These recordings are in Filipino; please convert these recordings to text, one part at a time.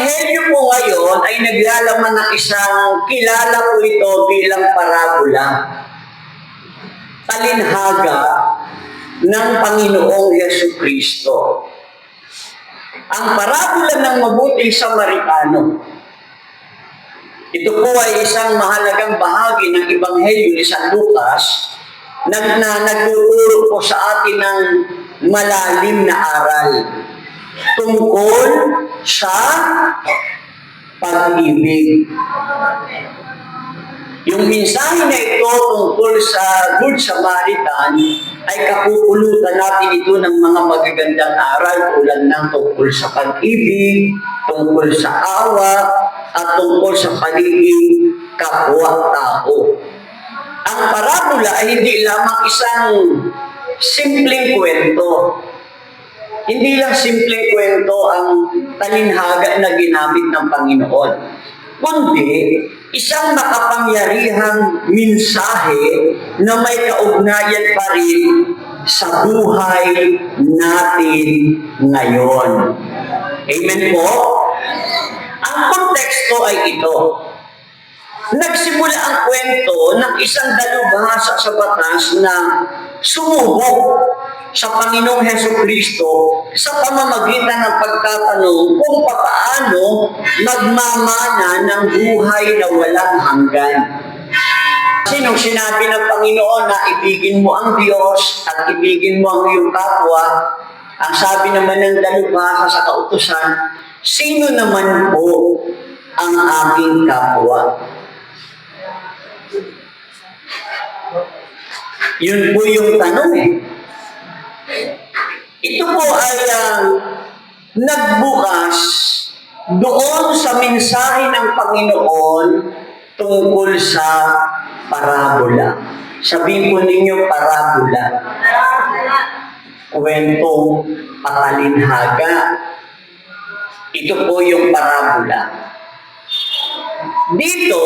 ebanghelyo po ngayon ay naglalaman ng isang kilala po ito bilang parabola. Talinhaga ng Panginoong Yesu Kristo. Ang parabola ng mabuting Samaritano. Ito po ay isang mahalagang bahagi ng Ebanghelyo ni San Lucas na, na nagtuturo po sa atin ng malalim na aral tungkol sa pag-ibig. Yung mensahe na ito tungkol sa Good Samaritan ay kapupulutan natin ito ng mga magagandang aral tulad ng tungkol sa pag-ibig, tungkol sa awa, at tungkol sa pagiging kapwa-tao. Ang parabola ay hindi lamang isang simpleng kwento. Hindi lang simpleng kwento ang talinhaga na ginamit ng Panginoon. Kundi, isang makapangyarihang mensahe na may kaugnayan pa rin sa buhay natin ngayon. Amen po? Ang konteksto ay ito. Nagsimula ang kwento ng isang dalubhasa sa batas na sumubok sa Panginoong Heso Kristo sa pamamagitan ng pagtatanong kung paano magmamana ng buhay na walang hanggan. Sinong sinabi ng Panginoon na ibigin mo ang Diyos at ibigin mo ang iyong kapwa, ang sabi naman ng dalubhasa sa kautusan, sino naman po ang aking kapwa? Yun po yung tanong eh. Ito po ay uh, nagbukas doon sa mensahe ng Panginoon tungkol sa parabola. Sabihin po ninyo parabola. Kwentong pakalinhaga. Ito po yung parabola. Dito,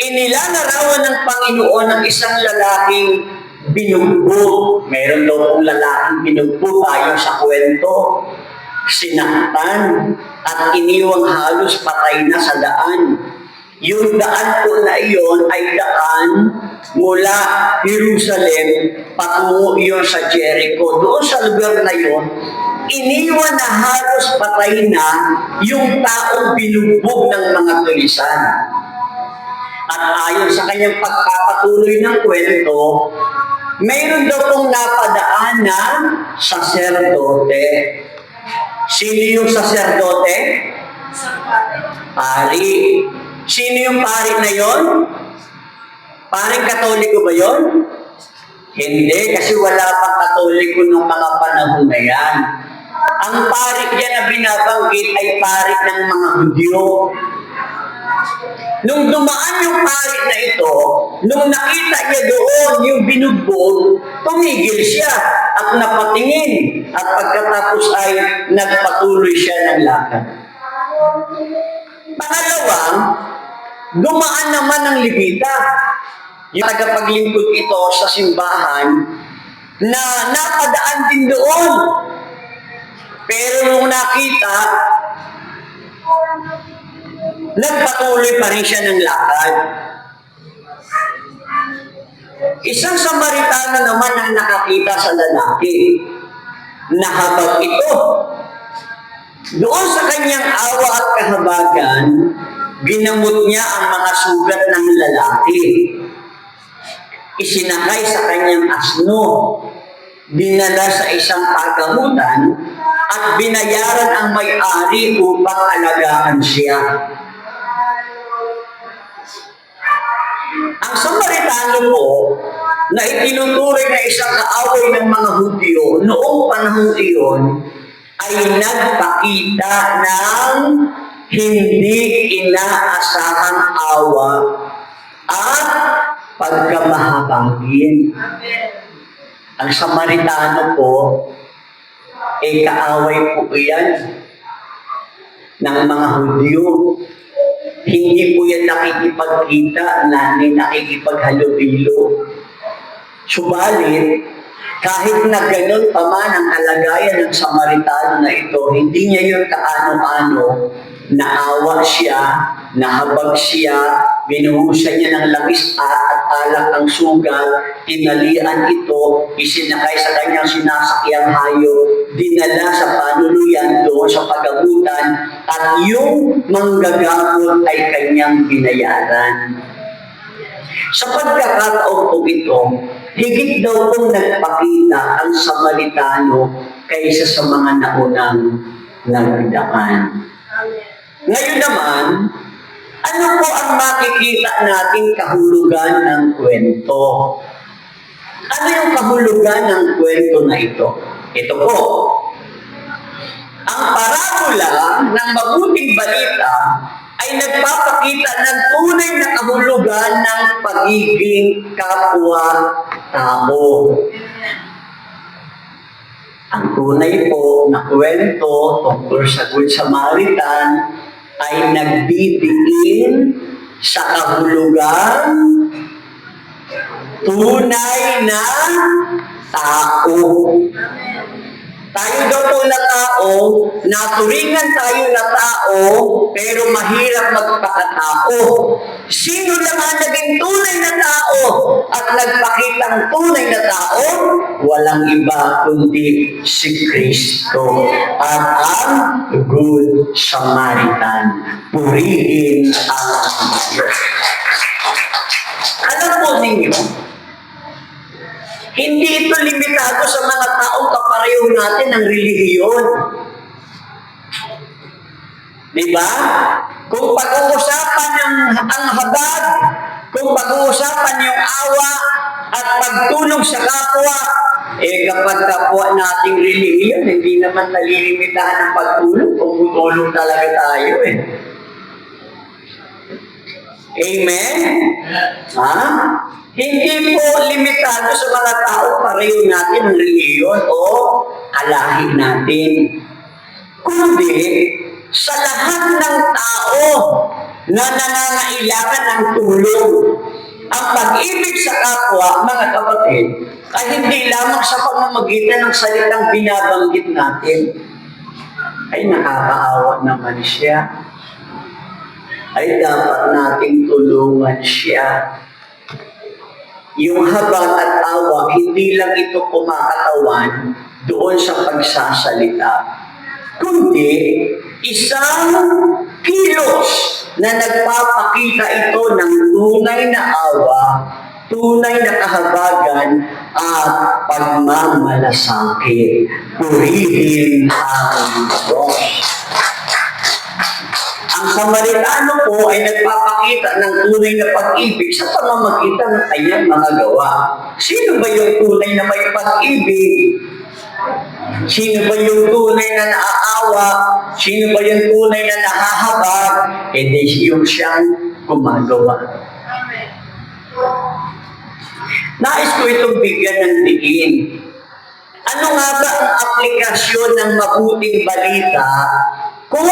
inilalarawan ng Panginoon ng isang lalaking binugbog. Meron daw pong lalaking binugbog tayo sa kwento. Sinaktan at iniwang halos patay na sa daan. Yung daan po na iyon ay daan mula Jerusalem patungo iyon sa Jericho. Doon sa lugar na iyon, iniwan na halos patay na yung taong binugbog ng mga tulisan. At ayon sa kanyang pagpapatuloy ng kwento, mayroon daw pong napadaan na saserdote. Sino yung saserdote? Pari. Sino yung pari na yon? Paring katoliko ba yon? Hindi, kasi wala pang katoliko ng mga panahon na yan. Ang parik dyan na binabanggit ay parik ng mga Hudyo. Nung dumaan yung parik na ito, nung nakita niya doon yung binugbog, tumigil siya at napatingin. At pagkatapos ay nagpatuloy siya ng lakad. Pangalawang, dumaan naman ng libita. Yung tagapaglingkod ito sa simbahan na napadaan din doon. Pero nung nakita, nagpatuloy pa rin siya ng lakad. Isang Samaritano naman ang nakakita sa lalaki. Nahabag ito. Doon sa kanyang awa at kahabagan, ginamot niya ang mga sugat ng lalaki. Isinakay sa kanyang asno, dinala sa isang pagamutan, at binayaran ang may-ari upang alagaan siya. Ang Samaritano po, na itinuturing na isang kaaway ng mga Hudyo noong panahon iyon, ay nagpakita ng hindi inaasahang awa at pagkamahabagin. Ang Samaritano po, ay kaaway po yan ng mga Hudyo. Hindi po yan nakikipagkita na ni nakikipaghalubilo. Subalit, kahit na ganun pa man ang kalagayan ng Samaritano na ito, hindi niya yun kaano-ano naawa siya, nahabag siya, binuhusan niya ng labis at alak ang sugal, tinalian ito, isinakay sa kanyang sinasakyang hayop, dinala sa panuluyan doon sa pagabutan, at yung manggagamot ay kanyang binayaran. Sa pagkakataon po ito, higit daw pong nagpakita ang Samaritano kaysa sa mga naunang nagdaan. Ngayon naman, ano po ang makikita nating kahulugan ng kwento? Ano yung kahulugan ng kwento na ito? Ito po. Ang parabola ng mabuting balita ay nagpapakita ng tunay na kahulugan ng pagiging kapwa-tao. Ang tunay po na kwento tungkol sa Good Samaritan ay nagbibiin sa kahulugan tunay na tao. Tayo daw po na tao, naturingan tayo na tao, pero mahirap magpakatao. Sino lang ang naging tunay na tao at nagpakitang tunay na tao? Walang iba kundi si Kristo at ang Good Samaritan. Purihin ang Diyos. Alam po ninyo, hindi ito limitado sa mga taong kapareho natin ng relihiyon. Di ba? Kung pag-uusapan ng ang habag, kung pag-uusapan yung awa at pagtulong sa kapwa, eh kapag kapwa nating relihiyon, hindi naman nalilimitahan ng pagtulong kung tutulong talaga tayo eh. Amen? Ha? Hindi po limitado sa mga tao pareho natin ang reliyon o alahi natin. Kundi sa lahat ng tao na nangangailangan ng tulong. Ang pag-ibig sa kapwa, mga kapatid, ay hindi lamang sa pamamagitan ng salitang binabanggit natin. Ay nakakaawa naman siya ay dapat nating tulungan siya. Yung habang at awa, hindi lang ito kumakatawan doon sa pagsasalita, kundi isang kilos na nagpapakita ito ng tunay na awa, tunay na kahabagan at pagmamalasakit. Purihin ang Diyos. Ang Samaritano po ay nagpapakita ng tunay na pag-ibig sa pamamagitan ng kanyang mga gawa. Sino ba yung tunay na may pag-ibig? Sino ba yung tunay na naaawa? Sino ba yung tunay na nahahabag? E di yung siyang gumagawa. Nais ko itong bigyan ng diin. Ano nga ba ang aplikasyon ng mabuting balita kung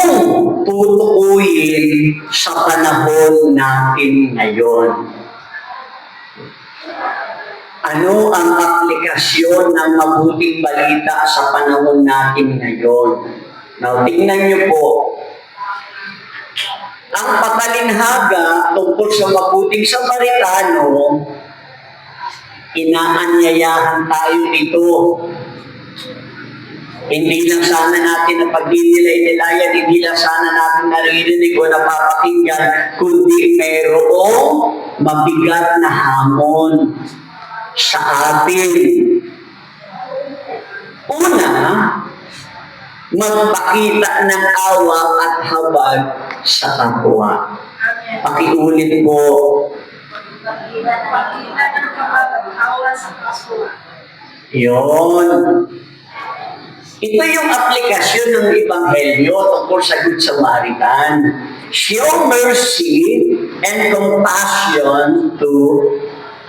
tutukuyin sa panahon natin ngayon? Ano ang aplikasyon ng mabuting balita sa panahon natin ngayon? Now, tingnan niyo po. Ang patalinhaga tungkol sa mabuting Samaritano, inaanyayahan tayo ito hindi lang sana natin na pagdinilay-nilayan, hindi lang sana natin naririnig o napapakinggan, kundi mayroong mabigat na hamon sa atin. Una, magpakita ng awa at habag sa kapwa. Pakiulit po, yon. Ito yung aplikasyon ng Ebanghelyo tungkol sa Good Samaritan. Show mercy and compassion to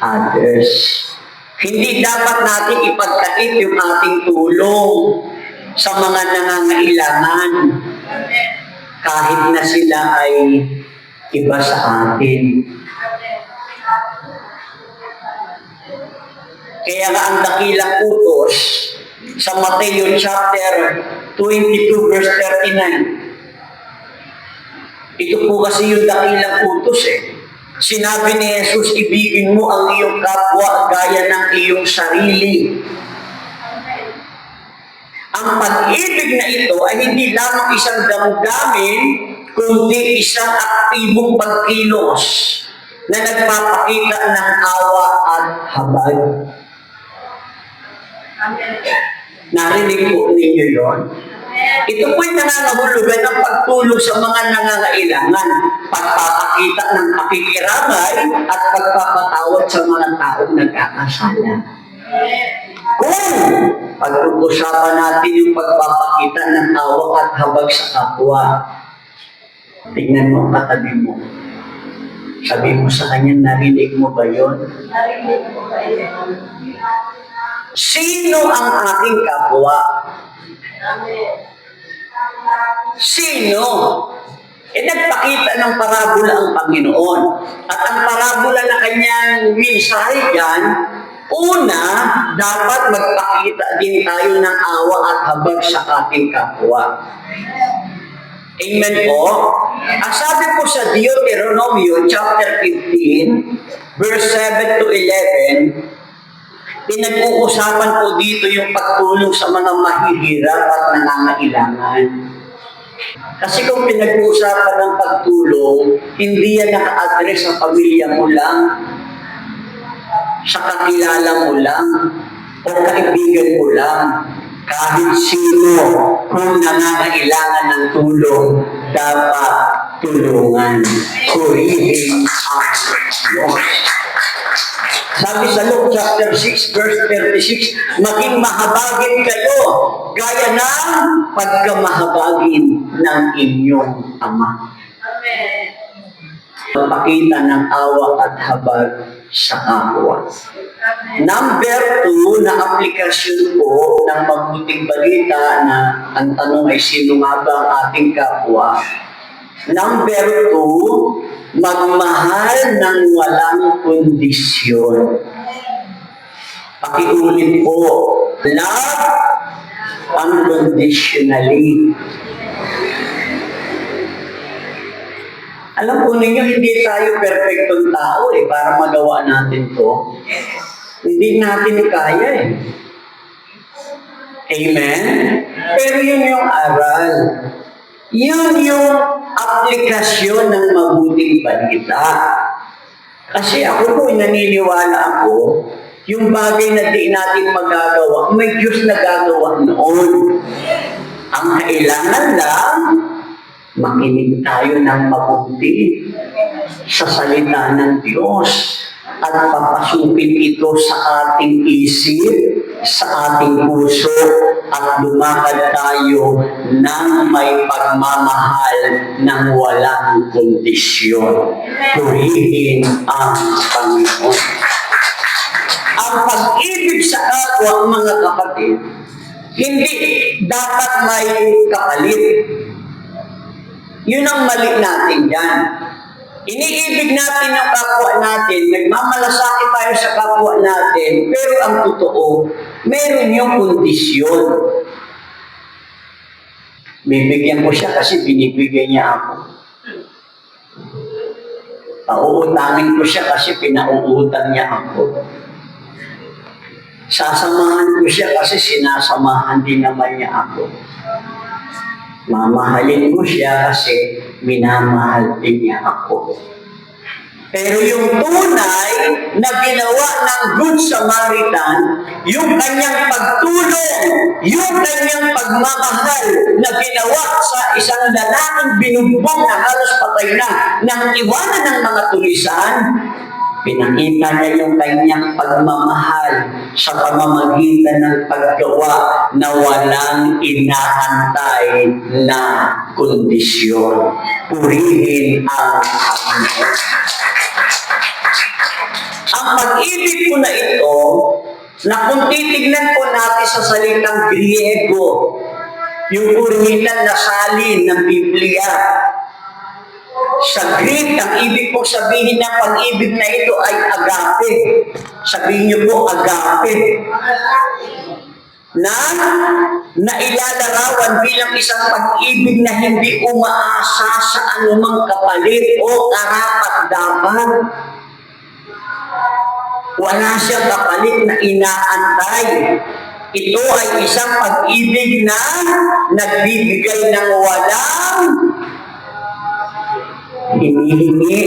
others. Hindi dapat natin ipagkait yung ating tulong sa mga nangangailangan kahit na sila ay iba sa atin. Kaya nga ang dakilang utos sa Mateo chapter 22 verse 39. Ito po kasi yung dakilang utos eh. Sinabi ni Jesus, ibigin mo ang iyong kapwa gaya ng iyong sarili. Ang pag-ibig na ito ay hindi lamang isang damdamin, kundi isang aktibong pagkilos na nagpapakita ng awa at habag. Narinig po ninyo yon? Ito po'y nangangahulugan ng pagtulong sa mga nangangailangan, pagpapakita ng pakikiramay at pagpapatawad sa mga taong nagkakasala. Kung pag-uusapan natin yung pagpapakita ng awa at habag sa kapwa, tingnan mo ang katabi mo. Sabi mo sa kanya, narinig mo ba yon? Sino ang aking kapwa? Sino? Eh, nagpakita ng parabola ang Panginoon. At ang parabola na kanyang mensahe dyan, una, dapat magpakita din tayo ng awa at habag sa ating kapwa. Amen po. Ang sabi po sa Deuteronomio chapter 15, verse 7 to 11, pinag-uusapan po dito yung pagtulong sa mga mahihirap at nangangailangan. Kasi kung pinag-uusapan ng pagtulong, hindi yan naka-address sa pamilya mo lang, sa kakilala mo lang, o kaibigan mo lang. Kahit sino, kung nangangailangan ng tulong, dapat tulungan. Purihin ang Diyos. Sabi sa Luke chapter 6 verse 36, maging mahabagin kayo gaya ng pagkamahabagin ng inyong Ama. Pakita ng awa at habag sa kapwa. Number two na aplikasyon po ng mabuting balita na ang tanong ay sino nga ba ang ating kapwa? Number two, magmahal ng walang kondisyon. Pakiulit po, love unconditionally. Alam po ninyo, hindi tayo perfectong tao eh, para magawa natin to. Hindi natin kaya eh. Amen? Pero yun yung aral. Yun yung aplikasyon ng mabuting balita. Kasi ako po, naniniwala ako, yung bagay na di natin magagawa, may Diyos na gagawa noon. Ang kailangan lang, makinig tayo ng mabuti sa salita ng Diyos at papasukin ito sa ating isip, sa ating puso, at lumakad tayo ng may pagmamahal ng walang kondisyon. Purihin ang Panginoon. Ang pag-ibig sa kapwa, mga kapatid, hindi dapat may kapalit. Yun ang mali natin dyan. Iniibig natin ang kapwa natin, nagmamalasakit tayo sa kapwa natin, pero ang totoo, meron yung kondisyon. Bibigyan ko siya kasi binibigyan niya ako. Pauutangin ko siya kasi pinauutang niya ako. Sasamahan ko siya kasi sinasamahan din naman niya ako. Mamahalin ko siya kasi minamahal din niya ako. Pero yung tunay na ginawa ng Good Samaritan, yung kanyang pagtulong, yung kanyang pagmamahal na ginawa sa isang lalaking binugbong na halos patay na, nang iwanan ng mga tulisan, pinakita niya yung kanyang pagmamahal sa pamamagitan ng paggawa na walang inahantay na kondisyon. Purihin ang Panginoon. Ang pag-ibig ko na ito, na kung titignan po natin sa salitang Griego, yung original na salin ng Biblia, sa Greek, ang ibig po sabihin ng pag-ibig na ito ay agape. Sabihin niyo po, agape. na nailalarawan bilang isang pag-ibig na hindi umaasa sa anumang kapalit o karapat-dapat. Wala siyang kapalit na inaantay. Ito ay isang pag-ibig na nagbibigay ng walang hinihingi.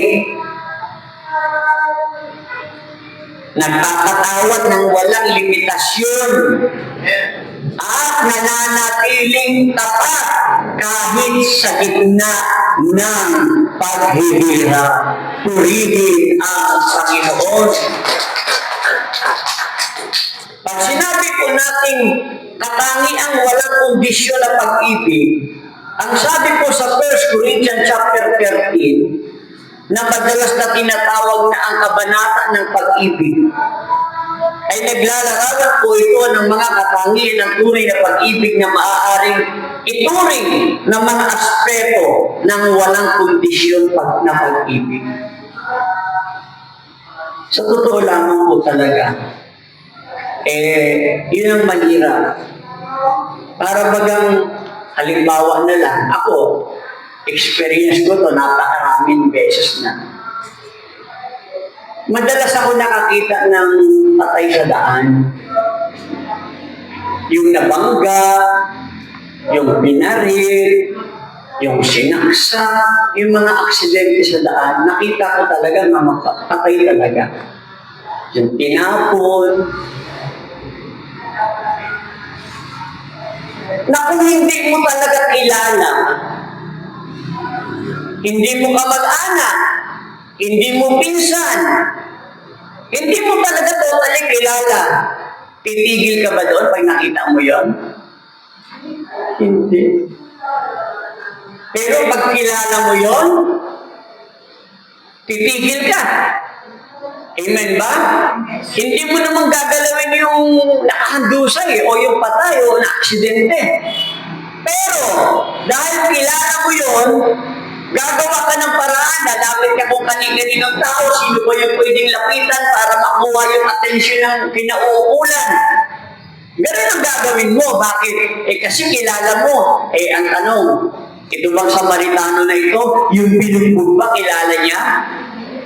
Nagpapatawad ng walang limitasyon at nananatiling tapat kahit sa gitna ng paghihirap. Purihin ang Panginoon. Pag sinabi po nating katangiang walang kondisyon na pag-ibig, ang sabi po sa 1 Corinthians chapter 13, na madalas na tinatawag na ang kabanata ng pag-ibig, ay naglalarawan po ito ng mga katangian ng tunay na pag-ibig na maaaring ituring ng mga aspeto ng walang kondisyon pag na pag-ibig. Sa totoo lamang po talaga, eh, yun ang mahirap. Para bagang halimbawa na lang, ako, experience ko to napakaraming beses na. Madalas ako nakakita ng patay sa daan. Yung nabangga, yung binaril, yung sinaksak, yung mga aksidente sa daan, nakita ko talaga mga patay talaga. Yung tinapon, na kung hindi mo talaga kilala, hindi mo kamag-anak, hindi mo pinsan, hindi mo talaga totally kilala, titigil ka ba doon pag nakita mo yon? Hindi. Pero pag kilala mo yon, titigil ka. Amen ba? Hindi mo naman gagalawin yung nakahandusay o yung patay o na-aksidente. Pero, dahil kilala mo yun, gagawa ka ng paraan, lalapit ka kung kanina-ninong tao, sino ba yung pwedeng lapitan para makuha yung atensyon ng kinauukulan. Ganun ang gagawin mo. Bakit? Eh kasi kilala mo. Eh ang tanong, ito bang Samaritano na ito, yung binugbog ba, kilala niya?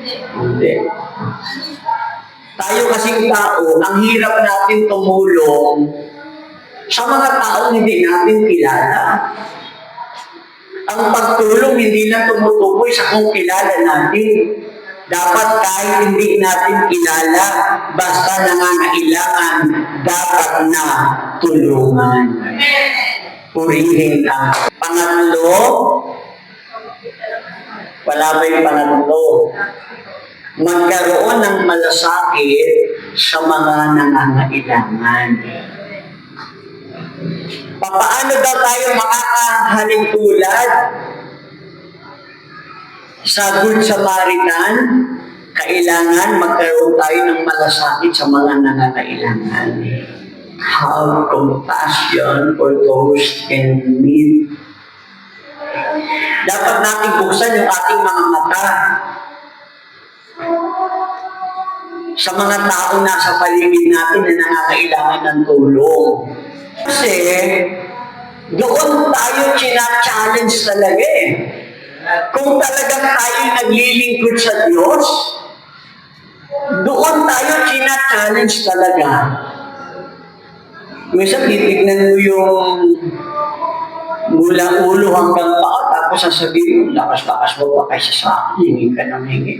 Hindi. Tayo kasing tao, ang hirap natin tumulong sa mga taong hindi natin kilala. Ang pagtulong hindi na tumutukoy sa kung kilala natin. Dapat kahit hindi natin kilala, basta nangangailangan, dapat na tulungan. Purihin ang pangatlo. Yung pangatlo? Magkaroon ng malasakit sa mga nangangailangan. Papaano daw tayo makakahalin tulad sa Good Samaritan? Kailangan magkaroon tayo ng malasakit sa mga nangangailangan. Have compassion for those in need. Dapat natin buksan yung ating mga mata sa mga tao na sa paligid natin na nangangailangan ng tulong. Kasi doon tayo china-challenge talaga eh. Kung talagang tayo naglilingkod sa Diyos, doon tayo china-challenge talaga. Minsan titignan mo yung mula ulo hanggang paa, tapos sasabihin mo, lakas-lakas mo pa kaysa sa akin, hingi ka ng hingi.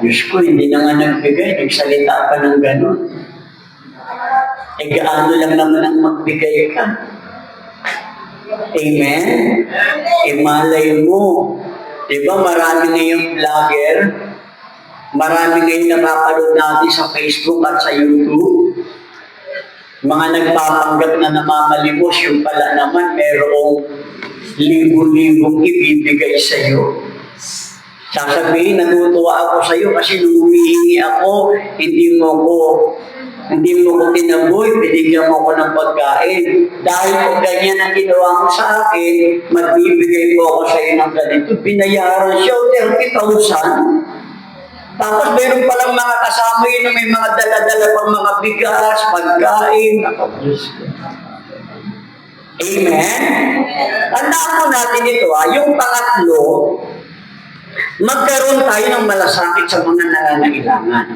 Diyos ko, hindi na nga nagbigay, nagsalita pa ng ganun. Eh, gaano lang naman ang magbigay ka. Amen? Eh, malay mo. Di ba, marami ngayong vlogger, marami ngayong napapanood natin sa Facebook at sa YouTube. Mga nagpapanggap na namamalimos, yung pala naman merong libo-libong ibibigay sa iyo. Sasabihin, natutuwa ako sa iyo kasi nung humihingi ako, hindi mo ko hindi mo ko tinaboy, binigyan mo ko ng pagkain. Dahil kung ganyan ang ginawa mo sa akin, magbibigay ko ako sa iyo ng ganito. Binayaran siya 30,000. Tapos meron palang mga kasama yun na may mga dala-dala pang mga bigas, pagkain. Amen? Tandaan mo natin ito ha, yung pangatlo, magkaroon tayo ng malasakit sa mga nangangailangan.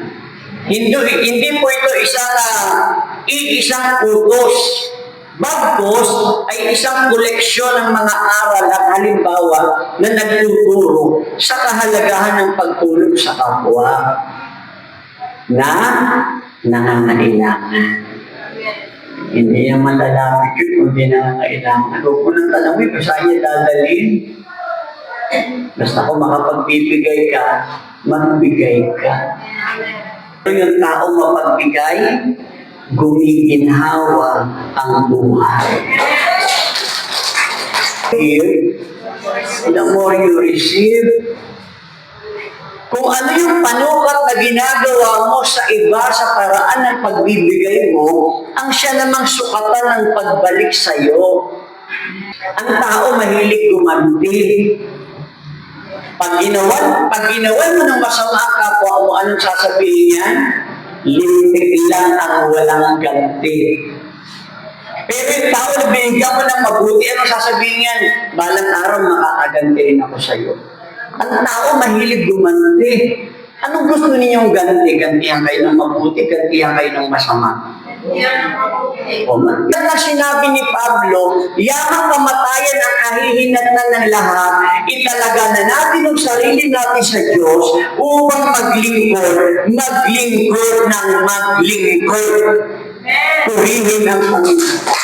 Hindi, hindi po ito isang uh, iisang utos. Bagkos ay isang koleksyon ng mga aral at halimbawa na nagtuturo sa kahalagahan ng pagtulong sa kapwa na nangangailangan. Hindi yan malalapit yun kung di nangangailangan. Huwag mo nang tanongin kung saan niya dadalhin. Basta kung makapagbibigay ka, magbigay ka. Yung tao mapagbigay, gumiginhawa ang buhay. Here, the more you receive, kung ano yung panukat na ginagawa mo sa iba sa paraan ng pagbibigay mo, ang siya namang sukatan ng pagbalik sa iyo. Ang tao mahilig gumanti. Pag ginawan, pag ginawan mo ng masama kapwa mo, anong sasabihin niya? Lintik lang ang walang ganti. Pero yung tao na binigyan mo ng mabuti, anong sasabihin niyan? Balang araw makakaganti rin ako sa iyo. Ang tao mahilig gumanti. Anong gusto ninyong ganti? Gantihan kayo ng mabuti, gantihan kayo ng masama. Ang sinabi ni Pablo, yamang kamatayan ang kahihinatnan ng lahat, italaga na natin ang sarili natin sa Diyos upang maglingkod, maglingkod ng maglingkod. Purihin ang Panginoon.